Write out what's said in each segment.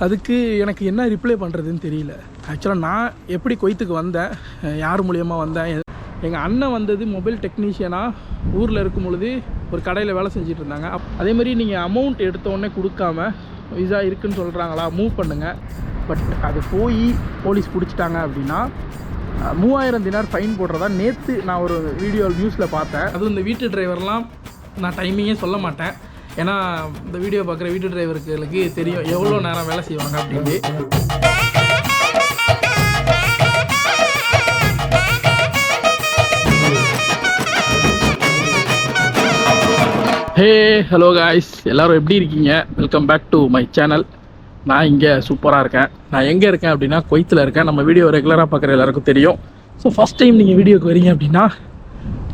அதுக்கு எனக்கு என்ன ரிப்ளை பண்ணுறதுன்னு தெரியல. ஆக்சுவலாக நான் எப்படி கொய்த்துக்கு வந்தேன் யார் மூலியமாக வந்தேன் எங்கள் அண்ணன் வந்தது மொபைல் டெக்னீஷியனாக ஊரில் இருக்கும் பொழுது ஒரு கடையில் வேலை செஞ்சுட்டு இருந்தாங்க. அப்- அதேமாதிரி நீங்கள் அமௌண்ட் எடுத்தோடனே கொடுக்காம விசா இருக்குன்னு சொல்கிறாங்களா மூவ் பண்ணுங்கள் பட் அது போய் போலீஸ் பிடிச்சிட்டாங்க அப்படின்னா மூவாயிரம் தினார் ஃபைன் போடுறதா நேற்று நான் ஒரு வீடியோ நியூஸில் பார்த்தேன். அதுவும் இந்த வீட்டு டிரைவர்லாம் நான் டைமிங்கே சொல்ல மாட்டேன். ஏன்னா இந்த வீடியோ பார்க்குற வீட்டு டிரைவருக்கு தெரியும் எவ்வளோ நேரம் வேலை செய்வாங்க அப்படின்ட்டு ஹே ஹலோ காய்ஸ் எல்லாரும் எப்படி இருக்கீங்க? Welcome back to my channel நான் இங்கே சூப்பராக இருக்கேன். நான் எங்கே இருக்கேன் அப்படின்னா கொய்த்தில் இருக்கேன். நம்ம வீடியோ ரெகுலராக பார்க்குற எல்லாருக்கும் தெரியும். ஸோ ஃபஸ்ட் டைம் நீங்கள் வீடியோக்கு வரீங்க அப்படின்னா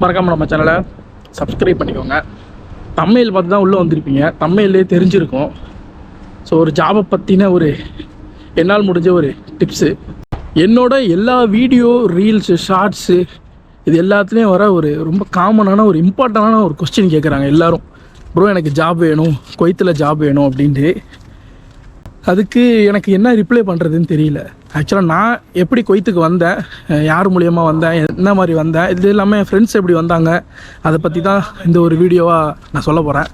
மறக்காமல் நம்ம சேனலை சப்ஸ்கிரைப் பண்ணிக்கோங்க. தமிழ் பார்த்து தான் உள்ளே வந்திருப்பீங்க. தமிழ்லேயே தெரிஞ்சிருக்கும். ஸோ ஒரு ஜாபை பற்றின ஒரு என்னால் முடிஞ்ச ஒரு டிப்ஸு என்னோட எல்லா வீடியோ ரீல்ஸு ஷார்ட்ஸு இது எல்லாத்துலேயும் வர ஒரு ரொம்ப காமனான ஒரு இம்பார்ட்டண்டான ஒரு கொஸ்டின் கேட்குறாங்க எல்லோரும். ப்ரோ எனக்கு ஜாப் வேணும். கொய்த்தில் ஜாப் வேணும் அப்படின்ட்டு. அதுக்கு எனக்கு என்ன ரிப்ளை பண்ணுறதுன்னு தெரியல. ஆக்சுவலாக நான் எப்படி கொய்த்துக்கு வந்தேன் யார் மூலியமாக வந்தேன் என்ன மாதிரி வந்தேன் இது இல்லாமல் என் ஃப்ரெண்ட்ஸ் எப்படி வந்தாங்க அதை பற்றி தான் இந்த ஒரு வீடியோவாக நான் சொல்ல போகிறேன்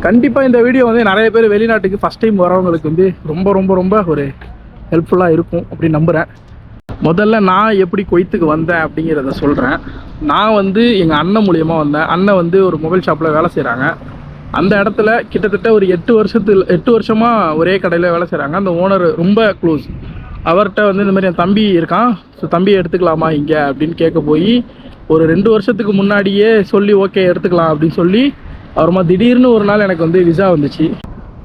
கண்டிப்பாக இந்த வீடியோ வந்து நிறைய பேர் வெளிநாட்டுக்கு ஃபஸ்ட் டைம் வரவங்களுக்கு வந்து ரொம்ப ரொம்ப ரொம்ப ஒரு ஹெல்ப்ஃபுல்லாக இருக்கும் அப்படின்னு நம்புகிறேன் முதல்ல நான் எப்படி கொய்த்துக்கு வந்தேன் அப்படிங்கிறத சொல்கிறேன் நான் வந்து எங்கள் அண்ணன் மூலியமாக வந்தேன். அண்ணன் வந்து ஒரு மொபைல் ஷாப்பில் வேலை செய்கிறாங்க அந்த இடத்துல கிட்டத்தட்ட ஒரு எட்டு வருஷத்தில் எட்டு வருஷமாக ஒரே கடையில் வேலை செய்கிறாங்க அந்த ஓனர் ரொம்ப க்ளோஸ் அவர்கிட்ட வந்து இந்த மாதிரி என் தம்பி இருக்கான். ஸோ தம்பியை எடுத்துக்கலாமா இங்கே? அப்படின்னு கேட்க போய் ஒரு ரெண்டு வருஷத்துக்கு முன்னாடியே சொல்லி ஓகே எடுத்துக்கலாம் அப்படின்னு சொல்லி அப்புறமா திடீர்னு ஒரு நாள் எனக்கு வந்து விசா வந்துச்சு.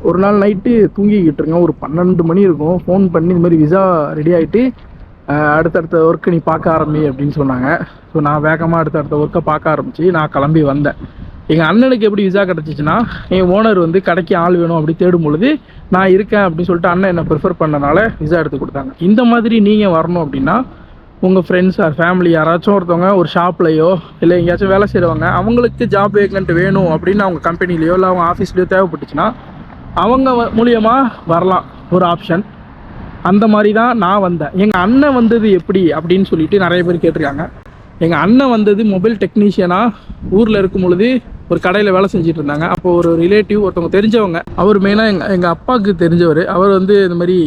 ஒரு நாள் நைட்டு தூங்கிக்கிட்டு இருக்கேன். ஒரு பன்னெண்டு மணி இருக்கும். ஃபோன் பண்ணி இந்த மாதிரி விசா ரெடி ஆகிட்டு அடுத்தடுத்த ஒர்க்கு நீ பார்க்க ஆரம்பி அப்படின்னு சொன்னாங்க. ஸோ நான் வேகமாக அடுத்தடுத்த ஒர்க்கை பார்க்க ஆரம்பித்து நான் கிளம்பி வந்தேன். எங்கள் அண்ணனுக்கு எப்படி விசா கிடச்சிச்சின்னா என் ஓனர் வந்து கடைக்கு ஆள் வேணும் அப்படி தேடும் பொழுது நான் இருக்கேன் அப்படின்னு சொல்லிட்டு அண்ணன் என்னை ப்ரிஃபர் பண்ணனால விசா எடுத்து கொடுத்தாங்க. இந்த மாதிரி நீங்கள் வரணும் அப்படின்னா உங்கள் ஃப்ரெண்ட்ஸ் ஆர் ஃபேமிலி யாராச்சும் ஒருத்தவங்க ஒரு ஷாப்லையோ இல்லை எங்கேயாச்சும் வேலை செய்கிறவங்க அவங்களுக்கு ஜாப் வேக்கன்ட் வேணும் அப்படின்னு அவங்க கம்பெனிலேயோ இல்லை அவங்க ஆஃபீஸ்லையோ தேவைப்பட்டுச்சுன்னா அவங்க மூலியமாக வரலாம். ஒரு ஆப்ஷன் அந்த மாதிரி தான் நான் வந்தேன். எங்கள் அண்ணன் வந்தது எப்படி அப்படின்னு சொல்லிட்டு நிறைய பேர் கேட்டிருக்காங்க. எங்கள் அண்ணன் வந்தது மொபைல் டெக்னீஷியனாக ஊரில் இருக்கும் பொழுது ஒரு கடையில் வேலை செஞ்சுட்டு இருந்தாங்க. அப்போ ஒரு ரிலேட்டிவ் ஒருத்தவங்க தெரிஞ்சவங்க அவர் மெயினாக எங்கள் எங்கள் அப்பாவுக்கு தெரிஞ்சவர். அவர் வந்து இந்த மாதிரி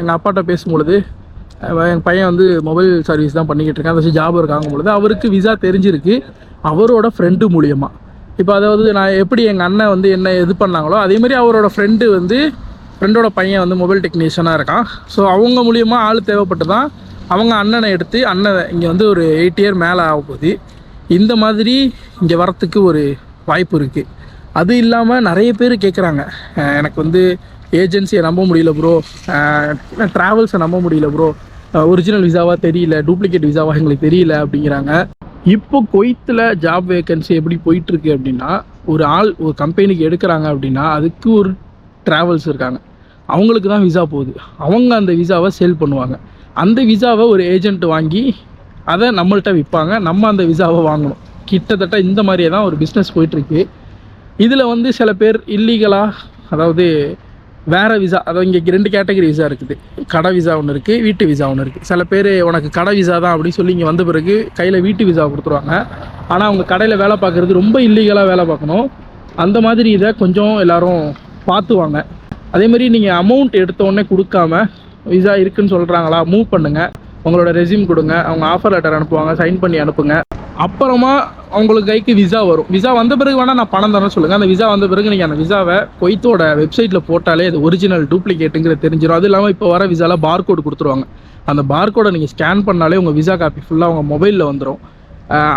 எங்கள் அப்பாட்ட பேசும்பொழுது எங்கள் பையன் வந்து மொபைல் சர்வீஸ் தான் பண்ணிக்கிட்டு இருக்கான். அதை ஜாப் இருக்காங்க பொழுது அவருக்கு விசா தெரிஞ்சிருக்கு. அவரோட ஃப்ரெண்டு மூலியமா. இப்போ அதாவது நான் எப்படி எங்கள் அண்ணன் வந்து என்ன இது பண்ணாங்களோ அதே மாதிரி அவரோட ஃப்ரெண்டு வந்து ஃப்ரெண்டோட பையன் வந்து மொபைல் டெக்னீஷியனாக இருக்கான். ஸோ அவங்க மூலியமாக ஆள் தேவைப்பட்டு தான் அவங்க அண்ணனை எடுத்து அண்ணன் இங்கே வந்து ஒரு எயிட் இயர் மேலே ஆக போகுது. இந்த மாதிரி இங்கே வரத்துக்கு ஒரு வாய்ப்பு இருக்குது அது இல்லாமல் நிறைய பேர் கேட்குறாங்க எனக்கு வந்து ஏஜென்சியை நம்ப முடியல ப்ரோ ட்ராவல்ஸை நம்ப முடியல ப்ரோ ஒரிஜினல் விசாவாக தெரியல டூப்ளிகேட் விசாவாக எங்களுக்கு தெரியல அப்படிங்கிறாங்க. இப்போ கொய்த்தில் ஜாப் வேகன்சி எப்படி போயிட்டுருக்கு அப்படின்னா ஒரு ஆள் ஒரு கம்பெனிக்கு எடுக்கிறாங்க அப்படின்னா அதுக்கு ஒரு ட்ராவல்ஸ் இருக்காங்க. அவங்களுக்கு தான் விசா போகுது. அவங்க அந்த விசாவை சேல் பண்ணுவாங்க. அந்த விசாவை ஒரு ஏஜென்ட் வாங்கி அதை நம்மள்கிட்ட விற்பாங்க. நம்ம அந்த விசாவை வாங்கணும். கிட்டத்தட்ட இந்த மாதிரியே தான் ஒரு பிஸ்னஸ் போயிட்டுருக்கு. இதில் வந்து சில பேர் இல்லீகலாக அதாவது வேறு விசா அதாவது இங்கே ரெண்டு கேட்டகரி விசா இருக்குது. கடை விசா ஒன்று இருக்குது வீட்டு விசா ஒன்று இருக்குது சில பேர் உனக்கு கடை விசா தான் அப்படின்னு சொல்லி இங்கே வந்த பிறகு கையில் வீட்டு விசா கொடுத்துருவாங்க. ஆனால் அவங்க கடையில் வேலை பார்க்குறது ரொம்ப இல்லீகலாக வேலை பார்க்கணும். அந்த மாதிரி இதை கொஞ்சம் எல்லாரும் பார்த்துவாங்க. அதே மாதிரி நீங்கள் அமௌண்ட் எடுத்த உடனே கொடுக்காம விசா இருக்குன்னு சொல்கிறாங்களா மூவ் பண்ணுங்கள் உங்களோட ரெஸ்யூம் கொடுங்க அவங்க ஆஃபர் லெட்டர் அனுப்புவாங்க சைன் பண்ணி அனுப்புங்க. அப்புறமா அவங்களுக்கு கைக்கு விசா வரும். விசா வந்த பிறகு வேணால் நான் பணம் தரேன்னு சொல்லுங்கள் அந்த விசா வந்த பிறகு நீங்கள் அந்த விசாவை கொய்த்தோட வெப்சைட்டில் போட்டாலே அது ஒரிஜினல் டூப்ளிகேட்டுங்கிறது தெரிஞ்சிடும் அது இல்லாமல் இப்போ வர விசாவில் பார்கோடு கொடுத்துருவாங்க. அந்த பார்கோடை நீங்கள் ஸ்கேன் பண்ணாலே உங்கள் விசா காப்பி ஃபுல்லாக உங்கள் மொபைலில் வந்துடும்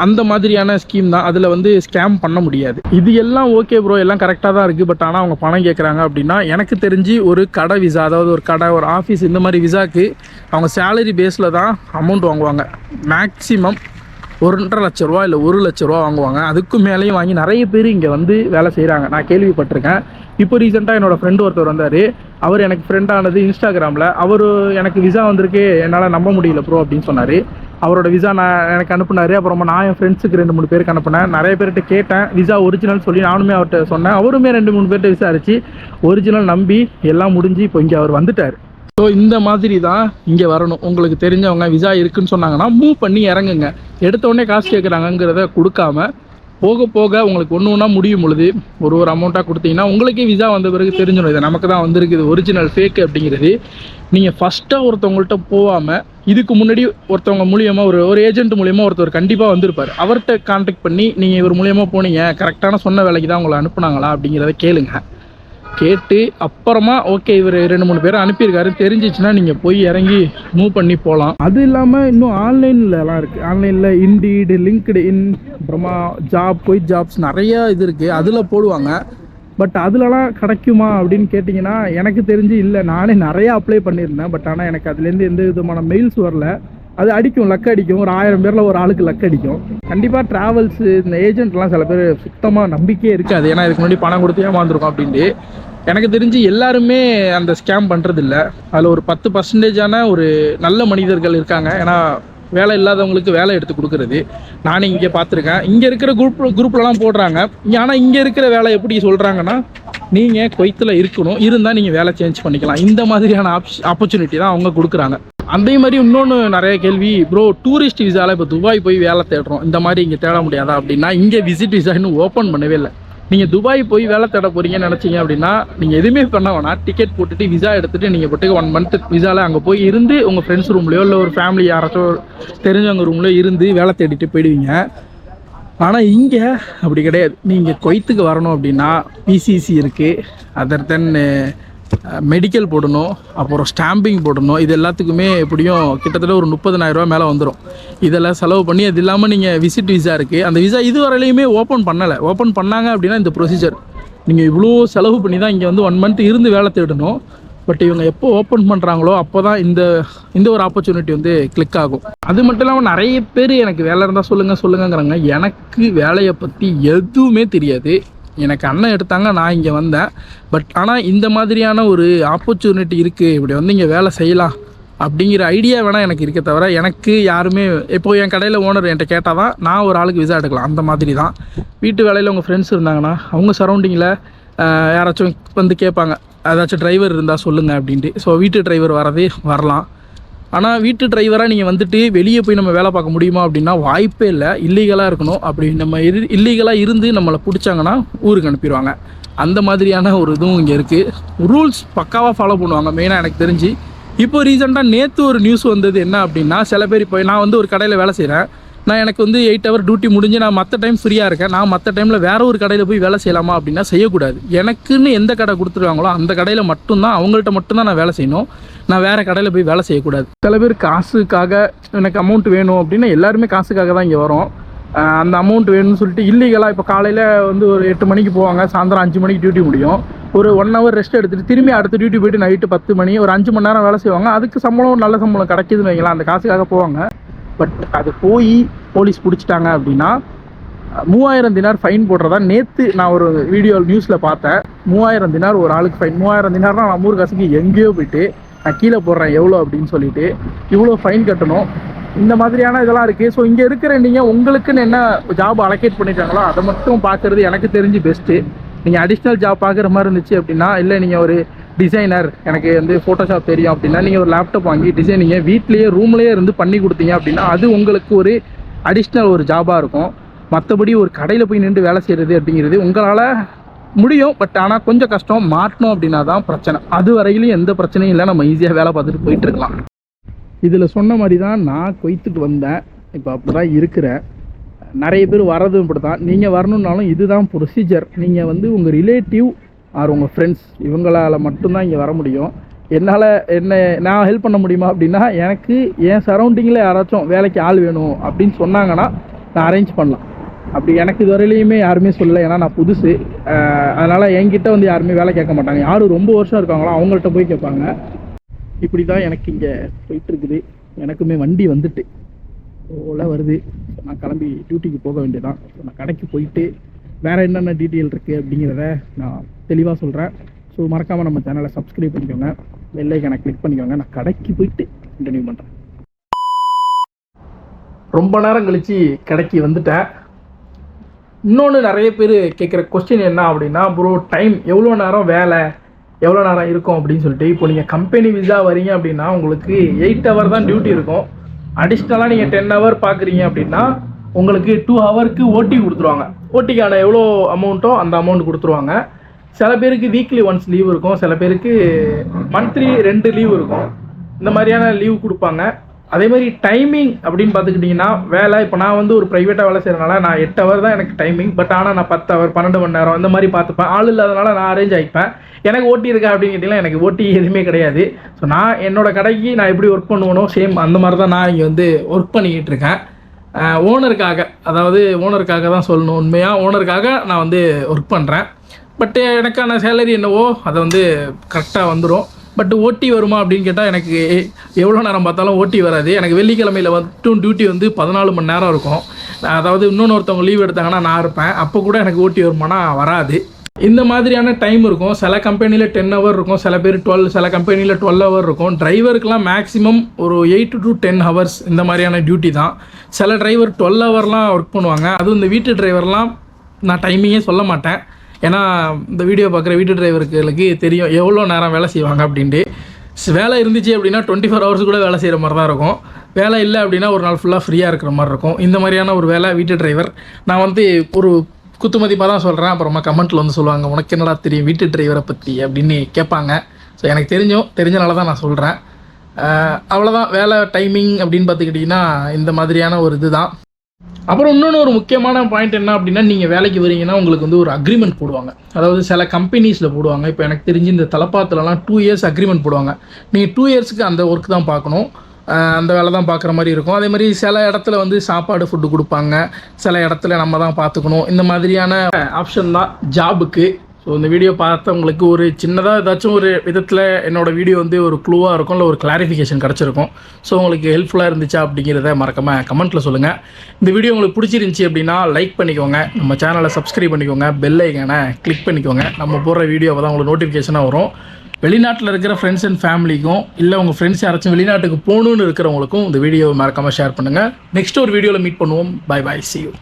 அந்த மாதிரியான ஸ்கீம் தான். அதில் வந்து ஸ்கேம் பண்ண முடியாது. இது எல்லாம் ஓகே ப்ரோ எல்லாம் கரெக்டாக தான் இருக்குது பட் ஆனால் அவங்க பணம் கேட்குறாங்க அப்படின்னா எனக்கு தெரிஞ்சு ஒரு கடை விசா அதாவது ஒரு கடை ஒரு ஆஃபீஸ் இந்த மாதிரி விசாக்கு அவங்க சேலரி பேஸில் தான் அமௌண்ட் வாங்குவாங்க. மேக்ஸிமம் ஒன்றரை லட்ச ரூபா இல்லை ஒரு லட்ச ரூபா வாங்குவாங்க. அதுக்கும் மேலேயும் வாங்கி நிறைய பேர் இங்கே வந்து வேலை செய்கிறாங்க நான் கேள்விப்பட்டிருக்கேன். இப்போ ரீசெண்டாக என்னோடய ஃப்ரெண்டு ஒருத்தர் வந்தார். அவர் எனக்கு ஃப்ரெண்டானது இன்ஸ்டாகிராமில் அவர் எனக்கு விசா வந்திருக்கு. என்னால் நம்ப முடியல ப்ரோ அப்படின்னு சொன்னார். அவரோட விசா நான் எனக்கு அனுப்புனாரு அப்புறமா நான் என் ஃப்ரெண்ட்ஸுக்கு ரெண்டு மூணு பேருக்கு அனுப்புனேன். நிறைய பேர்கிட்ட கேட்டேன். விசா ஒரிஜினல் சொல்லி நானுமே அவர்கிட்ட சொன்னேன். அவருமே ரெண்டு மூணு பேர்கிட்ட விசாரிச்சு ஒரிஜினல் நம்பி எல்லாம் முடிஞ்சு இப்போ இங்கே அவர் வந்துட்டார். ஸோ இந்த மாதிரி தான் இங்கே வரணும். உங்களுக்கு தெரிஞ்சவங்க விசா இருக்குன்னு சொன்னாங்கன்னா மூவ் பண்ணி இறங்குங்க. எடுத்த உடனே காசு கேட்குறாங்கங்கிறத கொடுக்காம போக போக உங்களுக்கு ஒன்று ஒன்றா முடியும் பொழுது ஒரு ஒரு அமௌண்ட்டாக கொடுத்தீங்கன்னா உங்களுக்கே விசா வந்த பிறகு தெரிஞ்சிடும். இது நமக்கு தான் வந்திருக்குது. ஒரிஜினல் ஃபேக் அப்படிங்கிறது. நீங்கள் ஃபஸ்ட்டாக ஒருத்தவங்கள்ட்ட போகாமல் இதுக்கு முன்னாடி ஒருத்தவங்க மூலியமாக ஒரு ஒரு ஏஜென்ட் மூலியமாக ஒருத்தர் கண்டிப்பாக வந்திருப்பார். அவர்கிட்ட கான்டாக்ட் பண்ணி நீங்கள் இவர் மூலியமாக போனீங்க. கரெக்டான சொன்ன வேலைக்கு தான் உங்களை அனுப்புனாங்களா? அப்படிங்கிறத கேளுங்க. கேட்டு அப்புறமா ஓகே இவர் ரெண்டு மூணு பேரை அனுப்பியிருக்காரு. தெரிஞ்சிச்சுன்னா நீங்கள் போய் இறங்கி மூவ் பண்ணி போகலாம் அது இல்லாமல் இன்னும் ஆன்லைன்லலாம் இருக்குது ஆன்லைனில் இண்டீடு லிங்க்டு இன் அப்புறமா ஜாப் போய் ஜாப்ஸ் நிறையா இது இருக்குது அதில் போடுவாங்க. பட் அதுலலாம் கிடைக்குமா அப்படின்னு கேட்டிங்கன்னா எனக்கு தெரிஞ்சு இல்லை. நானே நிறையா அப்ளை பண்ணியிருந்தேன் பட் ஆனால் எனக்கு அதுலேருந்து எந்த விதமான மெயில்ஸ் வரல. அது அடிக்கும் லக் அடிக்கும். ஒரு ஆயிரம் பேரில் ஒரு ஆளுக்கு லக் அடிக்கும். கண்டிப்பாக ட்ராவல்ஸு இந்த ஏஜென்ட்லாம் சில பேர் சுத்தமாக நம்பிக்கையே இருக்காது. ஏன்னா இதுக்கு முன்னாடி பணம் கொடுத்து ஏமாந்துருக்கோம் அப்படின்ட்டு. எனக்கு தெரிஞ்சு எல்லாருமே அந்த ஸ்கேம் பண்ணுறதில்ல அதில் ஒரு பத்து பர்சன்டேஜான ஒரு நல்ல மனிதர்கள் இருக்காங்க. ஏன்னா வேலை இல்லாதவங்களுக்கு வேலை எடுத்து கொடுக்குறது. நானே இங்கே பார்த்துருக்கேன். இங்கே இருக்கிற குரூப் குரூப்லலாம் போடுறாங்க. ஆனால் இங்கே இருக்கிற வேலை எப்படி சொல்கிறாங்கன்னா நீங்கள் கொய்த்தில் இருக்கணும். இருந்தால் நீங்கள் வேலை சேஞ்ச் பண்ணிக்கலாம். இந்த மாதிரியான ஆப்ஷ ஆப்பர்ச்சுனிட்டி தான் அவங்க கொடுக்குறாங்க. அதே மாதிரி இன்னொன்று நிறைய கேள்வி. ப்ரோ டூரிஸ்ட் விசாவில் இப்போ துபாய் போய் வேலை தேடுறோம். இந்த மாதிரி இங்கே தேட முடியாதா அப்படின்னா இங்கே விசிட் விசா இன்னும் ஓப்பன் பண்ணவே இல்லை. நீங்கள் துபாய் போய் வேலை தேட போகிறீங்கன்னு நினச்சிங்க அப்படின்னா நீங்கள் எதுவுமே பண்ண வேணாம். டிக்கெட் போட்டுட்டு விசா எடுத்துகிட்டு நீங்கள் போட்டுக்கு ஒன் மந்த் விசாவில் அங்கே போய் இருந்து உங்கள் ஃப்ரெண்ட்ஸ் ரூம்லையோ இல்லை ஒரு ஃபேமிலி யாராச்சோ தெரிஞ்சவங்க ரூம்லையோ இருந்து வேலை தேடிட்டு போயிடுவீங்க. ஆனால் இங்கே அப்படி கிடையாது. நீங்கள் கொய்த்துக்கு வரணும் அப்படின்னா பிசிசி இருக்குது அதர் தென் மெடிக்கல் போடணும் அப்புறம் ஸ்டாம்பிங் போடணும் இது எல்லாத்துக்குமே எப்படியும் கிட்டத்தட்ட ஒரு முப்பதனாயிரரூவா மேலே வந்துடும் இதெல்லாம் செலவு பண்ணி அது இல்லாமல் நீங்கள் விசிட் விசா இருக்குது அந்த விசா இது வரையிலையுமே ஓப்பன் பண்ணலை. ஓப்பன் பண்ணாங்க அப்படின்னா இந்த ப்ரொசீஜர் நீங்கள் இவ்வளோ செலவு பண்ணி தான் இங்கே வந்து ஒன் மந்த் இருந்து வேலை தேடணும். பட் இவங்க எப்போ ஓப்பன் பண்ணுறாங்களோ அப்போ தான் இந்த இந்த ஒரு ஆப்பர்ச்சுனிட்டி வந்து கிளிக் ஆகும். அது மட்டும் இல்லாமல் நிறைய பேர் எனக்கு வேலை இருந்தால் சொல்லுங்கள் சொல்லுங்கங்கிறாங்க. எனக்கு வேலையை பற்றி எதுவுமே தெரியாது. எனக்கு அண்ணன் எடுத்தாங்க நான் இங்கே வந்தேன். பட் ஆனால் இந்த மாதிரியான ஒரு ஆப்பர்ச்சுனிட்டி இருக்குது இப்படி வந்து இங்கே வேலை செய்யலாம் அப்படிங்கிற ஐடியா வேணால் எனக்கு இருக்க தவிர எனக்கு யாருமே இப்போது என் கடையில் ஓனர் என்கிட்ட கேட்டால் தான் நான் ஒரு ஆளுக்கு விசா எடுக்கலாம். அந்த மாதிரி தான் வீட்டு வேலையில் உங்கள் ஃப்ரெண்ட்ஸ் இருந்தாங்கன்னா அவங்க சரௌண்டிங்கில் யாராச்சும் வந்து கேட்பாங்க. ஏதாச்சும் டிரைவர் இருந்தால் சொல்லுங்கள் அப்படின்ட்டு. ஸோ வீட்டு டிரைவர் வரதே வரலாம். ஆனால் வீட்டு டிரைவராக நீங்கள் வந்துட்டு வெளியே போய் நம்ம வேலை பார்க்க முடியுமா அப்படின்னா வாய்ப்பே இல்லை. இல்லீகலாக இருக்கணும். அப்படி நம்ம இரு இல்லீகலாக இருந்து நம்மளை பிடிச்சாங்கன்னா ஊருக்கு அனுப்பிடுவாங்க. அந்த மாதிரியான ஒரு இதுவும் இங்கே இருக்குது ரூல்ஸ் பக்காவாக ஃபாலோ பண்ணுவாங்க. மெயினாக எனக்கு தெரிஞ்சு. இப்போ ரீசெண்டாக நேற்று ஒரு நியூஸ் வந்தது என்ன அப்படின்னா சில பேர் இப்போ நான் வந்து ஒரு கடையில் வேலை செய்கிறேன் நான் எனக்கு வந்து எயிட் ஹவர் டியூட்டி முடிஞ்சு நான் மற்ற டைம் ஃப்ரீயாக இருக்கேன். நான் மற்ற டைமில் வேறு ஒரு கடையில் போய் வேலை செய்யலாமா அப்படின்னா செய்யக்கூடாது. எனக்குன்னு எந்த கடை கொடுத்துருவாங்களோ அந்த கடையில் மட்டும்தான் அவங்கள்ட்ட மட்டும்தான் நான் வேலை செய்யணும். நான் வேறு கடையில் போய் வேலை செய்யக்கூடாது. சில பேர் காசுக்காக எனக்கு அமௌண்ட் வேணும் அப்படின்னா எல்லாருமே காசுக்காக தான் இங்கே வரும். அந்த அமௌண்ட் வேணும்னு சொல்லிட்டு இல்லீகலாக இப்போ காலையில் வந்து ஒரு எட்டு மணிக்கு போவாங்க சாயந்தரம் அஞ்சு மணிக்கு டியூட்டி முடியும். ஒரு ஒன் ஹவர் ரெஸ்ட் எடுத்துட்டு திரும்பி அடுத்த டியூட்டி போயிட்டு நைட்டு பத்து மணி ஒரு அஞ்சு மணி நேரம் வேலை செய்வாங்க. அதுக்கு சம்பளம் நல்ல சம்பளம் கிடைக்குதுன்னு வைங்களேன் அந்த காசுக்காக போவாங்க. பட் அது போய் போலீஸ் பிடிச்சிட்டாங்க அப்படின்னா மூவாயிரம் தினார் ஃபைன் போடுறதா நேற்று நான் ஒரு வீடியோ நியூஸில் பார்த்தேன். மூவாயிரம் தினார் ஒரு ஆளுக்கு ஃபைன் மூவாயிரம் தினார்னா நம்ம ஊர் காசுக்கு எங்கேயோ போயிட்டு நான் கீழே போடுறேன் எவ்வளோ அப்படின்னு சொல்லிட்டு இவ்வளோ ஃபைன் கட்டணும். இந்த மாதிரியான இதெல்லாம் இருக்குது ஸோ இங்கே இருக்கிற நீங்கள் உங்களுக்குன்னு என்ன ஜாப் அலோகேட் பண்ணிட்டாங்களோ அதை மட்டும் பார்க்குறது எனக்கு தெரிஞ்சு பெஸ்ட்டு நீங்கள் அடிஷ்னல் ஜாப் பார்க்குற மாதிரி இருந்துச்சு அப்படின்னா இல்லை நீங்கள் ஒரு டிசைனர் எனக்கு வந்து ஃபோட்டோஷாப் தெரியும் அப்படின்னா நீங்கள் ஒரு லேப்டாப் வாங்கி டிசைனிங்கை வீட்லேயே ரூம்லேயே இருந்து பண்ணி கொடுத்தீங்க அப்படின்னா அது உங்களுக்கு ஒரு அடிஷ்னல் ஒரு ஜாபாக இருக்கும். மற்றபடி ஒரு கடையில் போய் நின்று வேலை செய்கிறது அப்படிங்கிறது உங்களால் முடியும். பட் ஆனால் கொஞ்சம் கஷ்டம். மாட்டணும் அப்படின்னா தான் பிரச்சனை. அது வரையிலும் எந்த பிரச்சனையும் இல்லை. நம்ம ஈஸியாக வேலை பார்த்துட்டு போயிட்டு இருக்கலாம். இதில் சொன்ன மாதிரி தான் நான் கொய்த்துக்கு வந்தேன். இப்போ அப்படி தான் இருக்கிறேன் நிறைய பேர் வர்றதும் இப்படி தான் நீங்கள் வரணுன்னாலும் இதுதான் ப்ரொசீஜர் நீங்கள் வந்து உங்கள் ரிலேட்டிவ் ஆர் உங்கள் ஃப்ரெண்ட்ஸ் இவங்களால் மட்டும்தான் இங்கே வர முடியும். என்னால் என்ன நான் ஹெல்ப் பண்ண முடியுமா அப்படின்னா எனக்கு என் சரௌண்டிங்கில் யாராச்சும் வேலைக்கு ஆள் வேணும் அப்படின்னு சொன்னாங்கன்னா நான் அரேஞ்ச் பண்ணலாம். அப்படி எனக்கு இதுவரையிலையுமே யாருமே சொல்லலை. ஏன்னா நான் புதுசு. அதனால் என்கிட்ட வந்து யாருமே வேலை கேட்க மாட்டாங்க. யாரும் ரொம்ப வருஷம் இருக்காங்களோ அவங்கள்ட்ட போய் கேட்பாங்க. இப்படி தான் எனக்கு இங்கே போயிட்டுருக்குது. எனக்குமே வண்டி வந்துட்டு. ஓல வருது. நான் கிளம்பி டியூட்டிக்கு போக வேண்டியதான் நான் கடைக்கு போயிட்டு வேறு என்னென்ன டீட்டெயில் இருக்குது அப்படிங்கிறத நான் தெளிவாக சொல்கிறேன் ஸோ மறக்காமல் நம்ம சேனலை சப்ஸ்கிரைப் பண்ணிக்கோங்க. வெள்ளைக்கான கிளிக் பண்ணிக்கோங்க. நான் கடைக்கு போயிட்டு கண்டினியூ பண்ணுறேன் ரொம்ப நேரம் கழித்து கடைக்கு வந்துட்டேன். இன்னொன்று நிறைய பேர் கேட்குற கொஸ்டின் என்ன அப்படின்னா ப்ரோ டைம் எவ்வளோ நேரம் வேலை? எவ்வளோ நேரம் இருக்கும் அப்படின்னு சொல்லிட்டு. இப்போ நீங்கள் கம்பெனி விசா வரீங்க அப்படின்னா உங்களுக்கு எயிட் ஹவர் தான் டியூட்டி இருக்கும். அடிஷ்னலாக நீங்கள் டென் ஹவர் பார்க்குறீங்க அப்படின்னா உங்களுக்கு டூ ஹவருக்கு ஓட்டி கொடுத்துருவாங்க. ஓட்டிக்கான எவ்வளோ அமௌண்ட்டோ அந்த அமௌண்ட் கொடுத்துருவாங்க. சில பேருக்கு வீக்லி ஒன்ஸ் லீவ் இருக்கும் சில பேருக்கு மந்த்லி ரெண்டு லீவ் இருக்கும். இந்த மாதிரியான லீவ் கொடுப்பாங்க. அதே மாதிரி டைமிங் அப்படின்னு பார்த்துக்கிட்டிங்கன்னா வேலை இப்போ நான் வந்து ஒரு ப்ரைவேட்டாக வேலை செய்கிறனால நான் எட்டு ஹவர் தான் எனக்கு டைமிங் பட் ஆனால் நான் பத்து ஹவர் பன்னெண்டு மணி நேரம் இந்த மாதிரி பார்த்துப்பேன். ஆள் இல்லாதனால நான் அரேஞ்ச் ஆகிப்பேன். எனக்கு ஓட்டி இருக்கா அப்படின்னு கேட்டிங்கன்னா எனக்கு ஓட்டி எதுவுமே கிடையாது. ஸோ நான் என்னோட கடைக்கு நான் எப்படி ஒர்க் பண்ணுவேனோ சேம் அந்த மாதிரி தான் நான் இங்கே வந்து ஒர்க் பண்ணிக்கிட்டு இருக்கேன். ஓனருக்காக அதாவது ஓனருக்காக தான் சொல்லணும். உண்மையாக ஓனருக்காக நான் வந்து ஒர்க் பண்ணுறேன் பட் eh, எனக்கான சேலரி என்னவோ அதை வந்து கரெக்டாக வந்துடும் பட் ஓட்டி வருமா அப்படின்னு கேட்டால் எனக்கு எவ்வளோ நேரம் பார்த்தாலும் ஓட்டி வராது. எனக்கு வெள்ளிக்கிழமையில் மட்டும் டியூட்டி வந்து பதினாலு மணி நேரம் இருக்கும். அதாவது இன்னொன்று ஒருத்தவங்க லீவ் எடுத்தாங்கன்னா நான் இருப்பேன். அப்போ கூட எனக்கு ஓட்டி வருமானா வராது. இந்த மாதிரியான டைம் இருக்கும். சில கம்பெனியில் டென் ஹவர் இருக்கும். சில பேர் டுவெல் சில கம்பெனியில் டுவெல் ஹவர் இருக்கும். டிரைவருக்குலாம் மேக்ஸிமம் ஒரு எயிட் டு டென் ஹவர்ஸ் இந்த மாதிரியான டியூட்டி தான். சில டிரைவர் டுவெல் ஹவர்லாம் ஒர்க் பண்ணுவாங்க. அதுவும் இந்த வீட்டு டிரைவர்லாம் நான் டைமிங்கே சொல்ல மாட்டேன். ஏன்னா இந்த வீடியோ பார்க்குற வீட்டு டிரைவர்களுக்கு தெரியும் எவ்வளோ நேரம் வேலை செய்வாங்க அப்படின்ட்டு. ஸ் வேலை இருந்துச்சு அப்படின்னா டுவெண்ட்டி ஃபோர் ஹவர்ஸ் கூட வேலை செய்கிற மாதிரி தான் இருக்கும். வேலை இல்லை அப்படின்னா ஒரு நாள் ஃபுல்லாக ஃப்ரீயாக இருக்கிற மாதிரி இருக்கும். இந்த மாதிரியான ஒரு வேலை வீட்டு டிரைவர் நான் வந்து ஒரு குத்து மதிப்பாக தான் சொல்கிறேன் அப்புறமா கமெண்ட்டில் வந்து சொல்லுவாங்க உனக்கு என்னடா தெரியும் வீட்டு டிரைவரை பற்றி அப்படின்னு கேட்பாங்க. ஸோ எனக்கு தெரிஞ்சும் தெரிஞ்சனால தான் நான் சொல்கிறேன் அவ்வளோதான் வேலை டைமிங் அப்படின்னு பார்த்துக்கிட்டிங்கன்னா இந்த மாதிரியான ஒரு இதுதான். அப்புறம் இன்னொன்று ஒரு முக்கியமான பாயிண்ட் என்ன அப்படின்னா நீங்கள் வேலைக்கு வரீங்கன்னா உங்களுக்கு வந்து ஒரு அக்ரிமெண்ட் போடுவாங்க. அதாவது சில கம்பெனிஸில் போடுவாங்க. இப்போ எனக்கு தெரிஞ்சு இந்த தலப்பாத்துலலாம் டூ இயர்ஸ் அக்ரிமெண்ட் போடுவாங்க. நீங்கள் டூ இயர்ஸ்க்கு அந்த ஒர்க் தான் பார்க்கணும். அந்த வேலை தான் பார்க்குற மாதிரி இருக்கும். அதே மாதிரி சில இடத்துல வந்து சாப்பாடு ஃபுட்டு கொடுப்பாங்க. சில இடத்துல நம்ம தான் பார்த்துக்கணும். இந்த மாதிரியான ஆப்ஷன் தான் ஜாபுக்கு ஸோ இந்த வீடியோ பார்த்தவங்களுக்கு ஒரு சின்னதாக ஏதாச்சும் ஒரு விதத்தில் என்னோட வீடியோ வந்து ஒரு க்ளூவாக இருக்கும் இல்லை ஒரு கிளாரிஃபிகேஷன் கிடச்சிருக்கும். ஸோ உங்களுக்கு ஹெல்ப்ஃபுல்லாக இருந்துச்சா அப்படிங்கிறத மறக்காமல் கமெண்ட்டில் சொல்லுங்கள் இந்த வீடியோ உங்களுக்கு பிடிச்சிருந்துச்சி அப்படின்னா லைக் பண்ணிக்கோங்க. நம்ம சேனலை சப்ஸ்கிரைப் பண்ணிக்கோங்க. பெல் ஐக்கானை கிளிக் பண்ணிக்கோங்க. நம்ம போடுற வீடியோவை தான் உங்களுக்கு நோட்டிஃபிகேஷனாக வரும். வெளிநாட்டில் இருக்கிற ஃப்ரெண்ட்ஸ் அண்ட் ஃபேமிலிக்கும் இல்லை உங்கள் ஃப்ரெண்ட்ஸ் யாராச்சும் வெளிநாட்டுக்கு போகணுன்னு இருக்கிறவங்களுக்கும் இந்த வீடியோவை மறக்காமல் ஷேர் பண்ணுங்கள் நெக்ஸ்ட் ஒரு வீடியோவில் மீட் பண்ணுவோம். By by C you